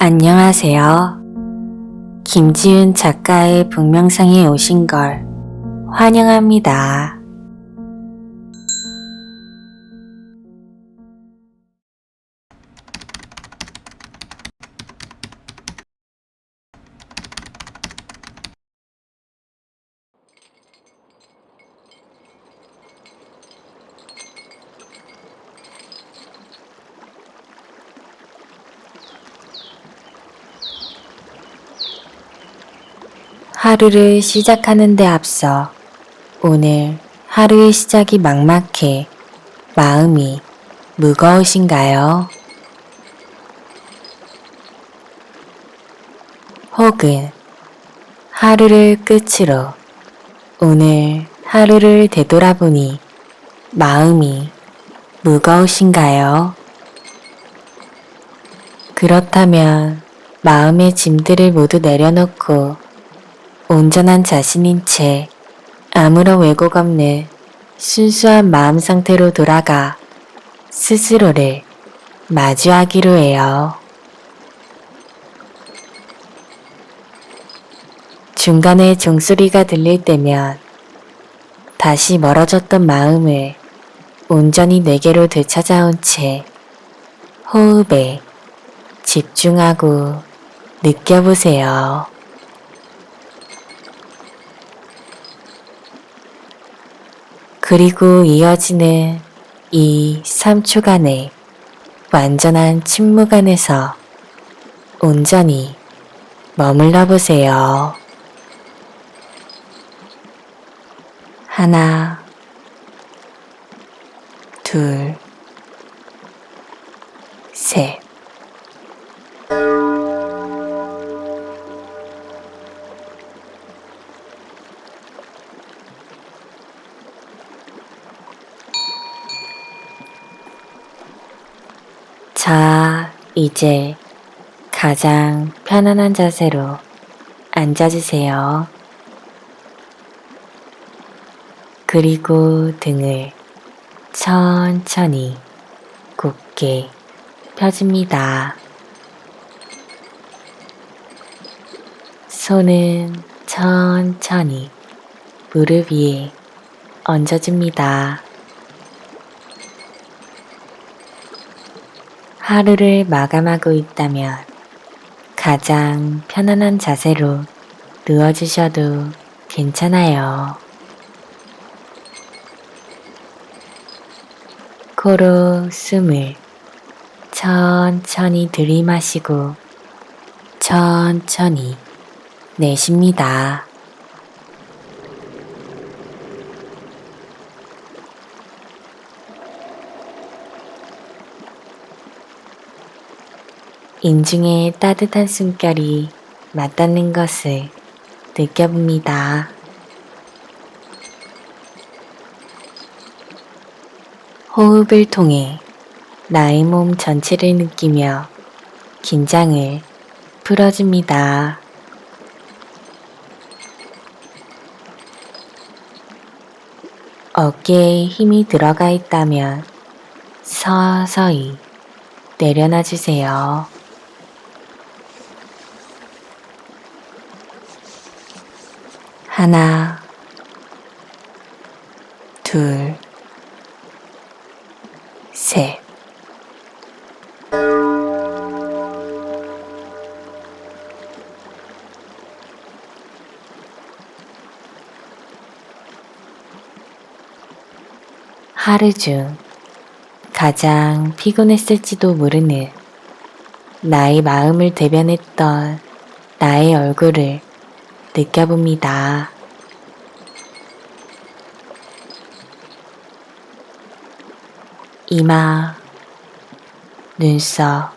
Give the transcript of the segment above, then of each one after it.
안녕하세요. 김지윤 작가의 북명상에 오신 걸 환영합니다. 하루를 시작하는 데 앞서 오늘 하루의 시작이 막막해 마음이 무거우신가요? 혹은 하루를 끝으로 오늘 하루를 되돌아보니 마음이 무거우신가요? 그렇다면 마음의 짐들을 모두 내려놓고 온전한 자신인 채 아무런 왜곡 없는 순수한 마음 상태로 돌아가 스스로를 마주하기로 해요. 중간에 종소리가 들릴 때면 다시 멀어졌던 마음을 온전히 내게로 되찾아온 채 호흡에 집중하고 느껴보세요. 그리고 이어지는 이 3초간의 완전한 침묵 안에서 온전히 머물러 보세요. 하나, 둘, 셋. 이제 가장 편안한 자세로 앉아주세요. 그리고 등을 천천히 곧게 펴줍니다. 손은 천천히 무릎 위에 얹어줍니다. 하루를 마감하고 있다면 가장 편안한 자세로 누워주셔도 괜찮아요. 코로 숨을 천천히 들이마시고 천천히 내쉽니다. 인중에 따뜻한 숨결이 맞닿는 것을 느껴봅니다. 호흡을 통해 나의 몸 전체를 느끼며 긴장을 풀어줍니다. 어깨에 힘이 들어가 있다면 서서히 내려놔 주세요. 하나, 둘, 셋. 하루 중 가장 피곤했을지도 모르는 나의 마음을 대변했던 나의 얼굴을 느껴봅니다. 이마, 눈썹,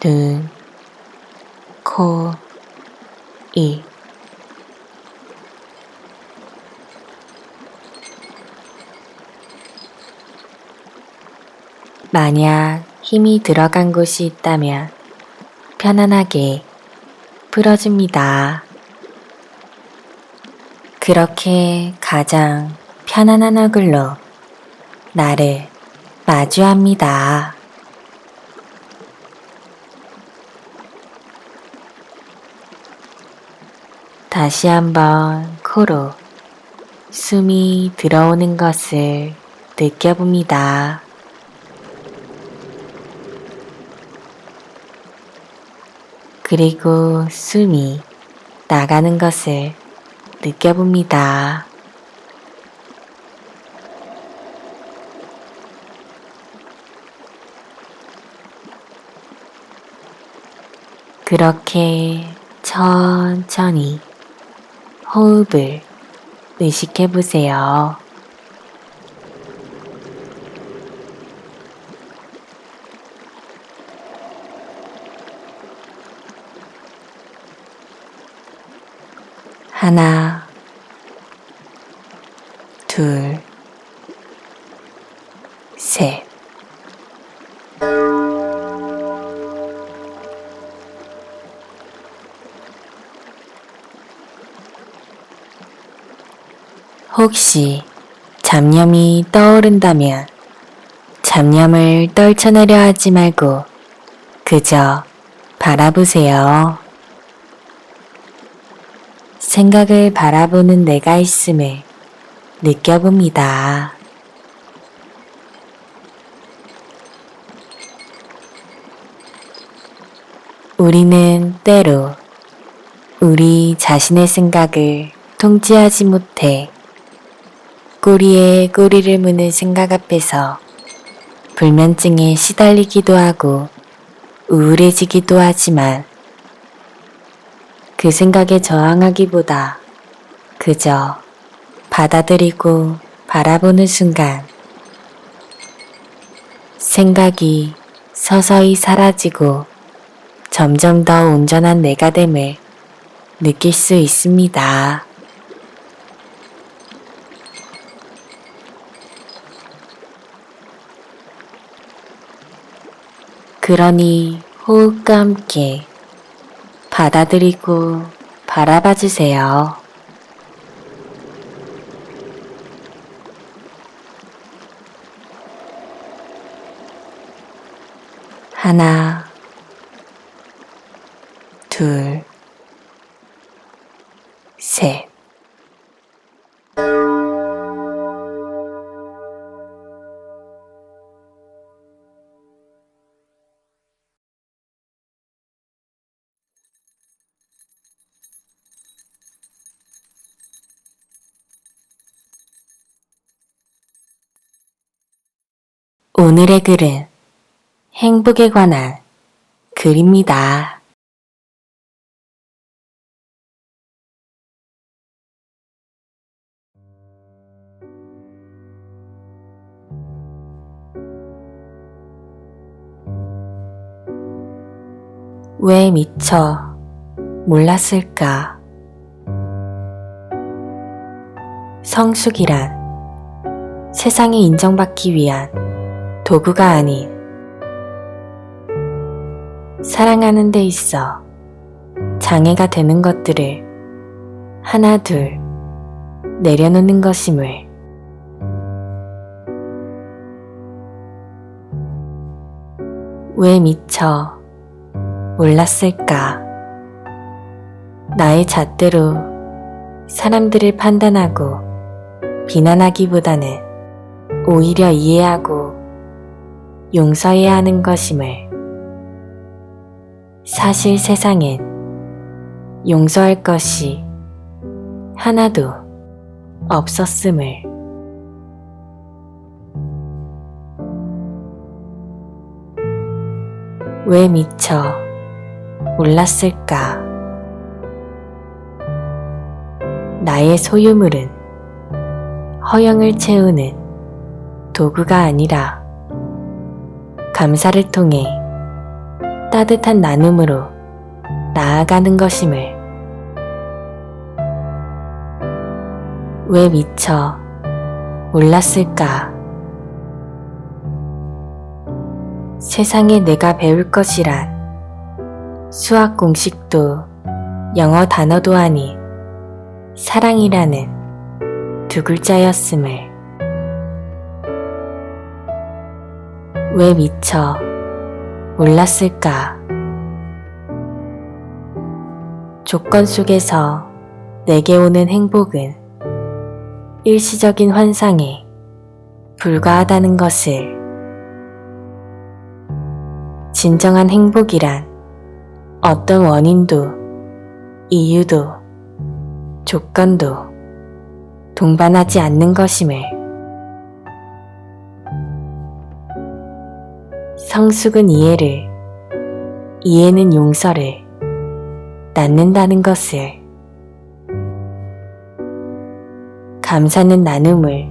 눈, 코, 입. 만약 힘이 들어간 곳이 있다면 편안하게 풀어줍니다. 그렇게 가장 편안한 얼굴로 나를 마주합니다. 다시 한번 코로 숨이 들어오는 것을 느껴봅니다. 그리고 숨이 나가는 것을 느껴봅니다. 그렇게 천천히 호흡을 의식해 보세요. 하나, 둘, 셋. 혹시 잡념이 떠오른다면 잡념을 떨쳐내려 하지 말고 그저 바라보세요. 생각을 바라보는 내가 있음을 느껴봅니다. 우리는 때로 우리 자신의 생각을 통제하지 못해 꼬리에 꼬리를 무는 생각 앞에서 불면증에 시달리기도 하고 우울해지기도 하지만 그 생각에 저항하기보다 그저 받아들이고 바라보는 순간 생각이 서서히 사라지고 점점 더 온전한 내가 됨을 느낄 수 있습니다. 그러니 호흡과 함께 받아들이고 바라봐 주세요. 하나, 오늘의 글은 행복에 관한 글입니다. 왜 미처 몰랐을까? 성숙이란 세상에 인정받기 위한 도구가 아닌 사랑하는 데 있어 장애가 되는 것들을 하나 둘 내려놓는 것임을 왜 미처 몰랐을까? 나의 잣대로 사람들을 판단하고 비난하기보다는 오히려 이해하고 용서해야 하는 것임을 사실 세상엔 용서할 것이 하나도 없었음을 왜 미처 몰랐을까? 나의 소유물은 허영을 채우는 도구가 아니라 감사를 통해 따뜻한 나눔으로 나아가는 것임을 왜 미처 몰랐을까? 세상에 내가 배울 것이란 수학 공식도 영어 단어도 아닌 사랑이라는 두 글자였음을 왜 미처 몰랐을까? 조건 속에서 내게 오는 행복은 일시적인 환상에 불과하다는 것을 진정한 행복이란 어떤 원인도 이유도 조건도 동반하지 않는 것임을 성숙은 이해를 이해는 용서를 낳는다는 것을. 감사는 나눔을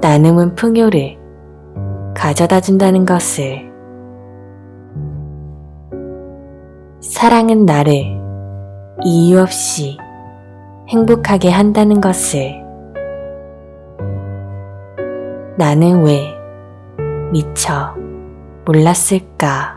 나눔은 풍요를 가져다 준다는 것을. 사랑은 나를 이유 없이 행복하게 한다는 것을. 나는 왜 미처 몰랐을까?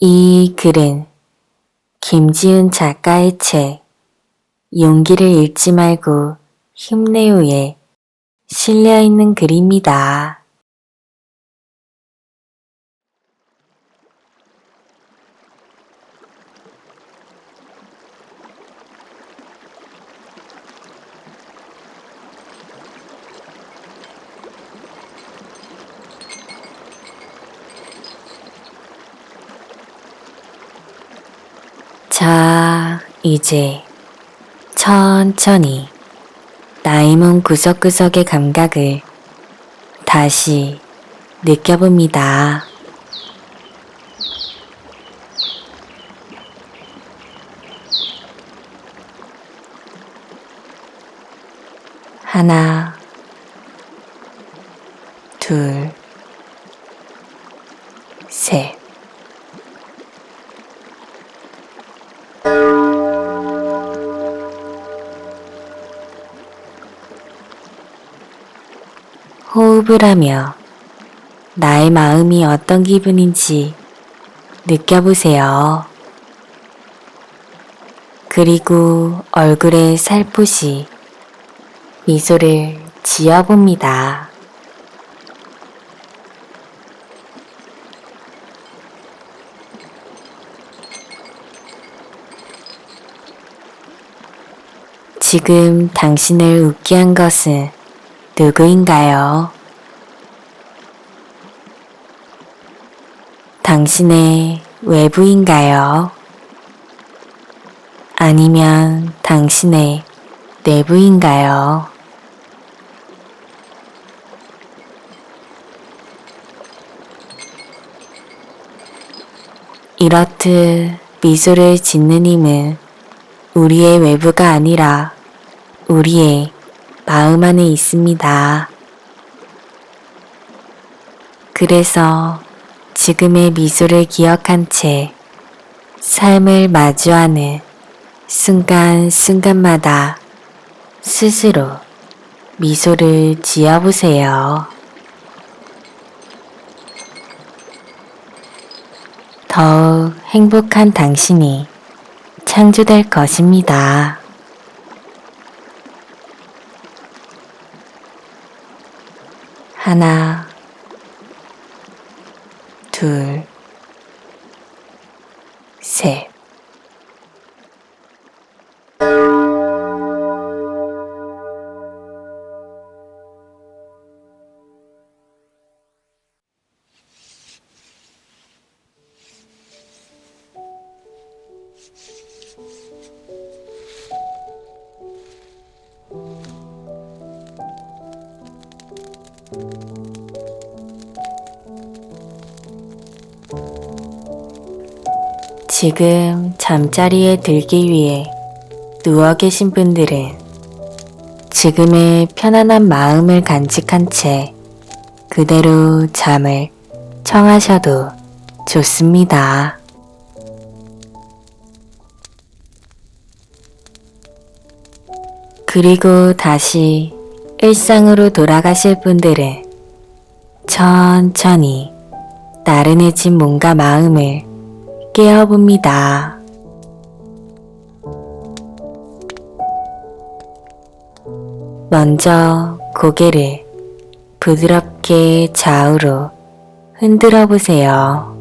이 글은 김지은 작가의 책 용기를 잃지 말고 힘내요에 실려 있는 글입니다. 자, 이제 천천히 나의 몸 구석구석의 감각을 다시 느껴봅니다. 하나, 둘, 호흡을 하며 나의 마음이 어떤 기분인지 느껴보세요. 그리고 얼굴에 살포시 미소를 지어봅니다. 지금 당신을 웃게 한 것은 누구인가요? 당신의 외부인가요? 아니면 당신의 내부인가요? 이렇듯 미소를 짓는 힘은 우리의 외부가 아니라 우리의 마음 안에 있습니다. 그래서 지금의 미소를 기억한 채 삶을 마주하는 순간순간마다 스스로 미소를 지어보세요. 더욱 행복한 당신이 창조될 것입니다. 하나, 둘, 셋. 지금 잠자리에 들기 위해 누워 계신 분들은 지금의 편안한 마음을 간직한 채 그대로 잠을 청하셔도 좋습니다. 그리고 다시 일상으로 돌아가실 분들은 천천히 나른해진 몸과 마음을 깨워봅니다. 먼저 고개를 부드럽게 좌우로 흔들어 보세요.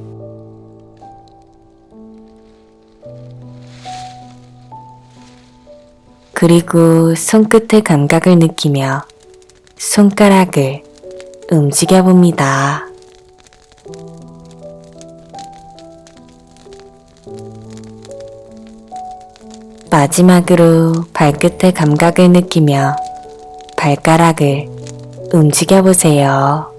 그리고 손끝의 감각을 느끼며 손가락을 움직여 봅니다. 마지막으로 발끝의 감각을 느끼며 발가락을 움직여 보세요.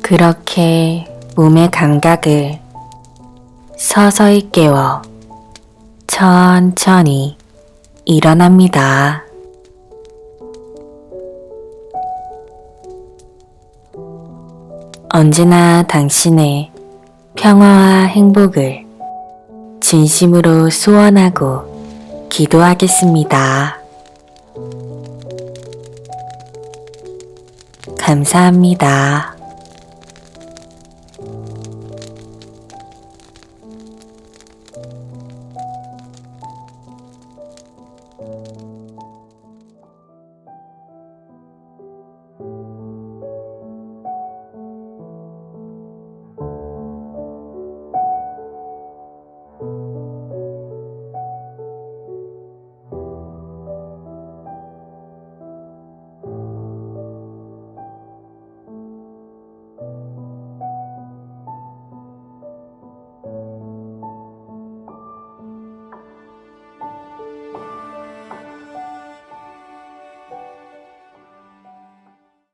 그렇게 몸의 감각을 서서히 깨워 천천히 일어납니다. 언제나 당신의 평화와 행복을 진심으로 소원하고 기도하겠습니다. 감사합니다.